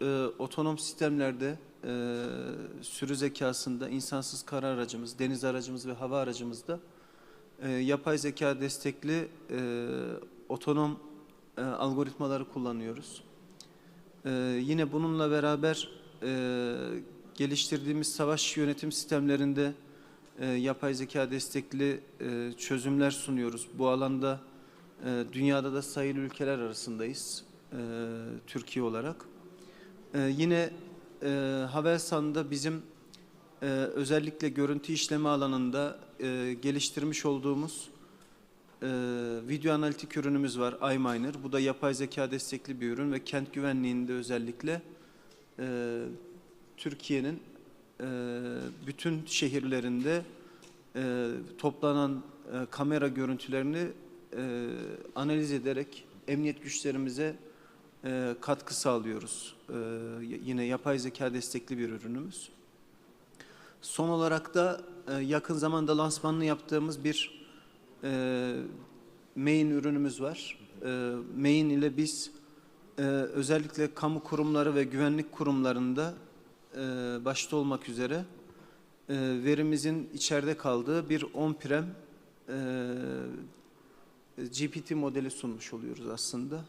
e, otonom sistemlerde e, sürü zekasında insansız kara aracımız, deniz aracımız ve hava aracımızda e, yapay zeka destekli e, otonom e, algoritmaları kullanıyoruz. E, yine bununla beraber e, geliştirdiğimiz savaş yönetim sistemlerinde e, yapay zeka destekli e, çözümler sunuyoruz. Bu alanda e, dünyada da sayılı ülkeler arasındayız e, Türkiye olarak. E, yine e, Havelsan'da bizim e, özellikle görüntü işleme alanında e, geliştirmiş olduğumuz e, video analitik ürünümüz var iMiner. Bu da yapay zeka destekli bir ürün ve kent güvenliğinde özellikle e, Türkiye'nin e, bütün şehirlerinde e, toplanan e, kamera görüntülerini e, analiz ederek emniyet güçlerimize e, katkı sağlıyoruz. E, yine yapay zeka destekli bir ürünümüz. Son olarak da e, yakın zamanda lansmanını yaptığımız bir e, main ürünümüz var. E, main ile biz e, özellikle kamu kurumları ve güvenlik kurumlarında e, başta olmak üzere e, verimizin içeride kaldığı bir on-prem e, GPT modeli sunmuş oluyoruz aslında.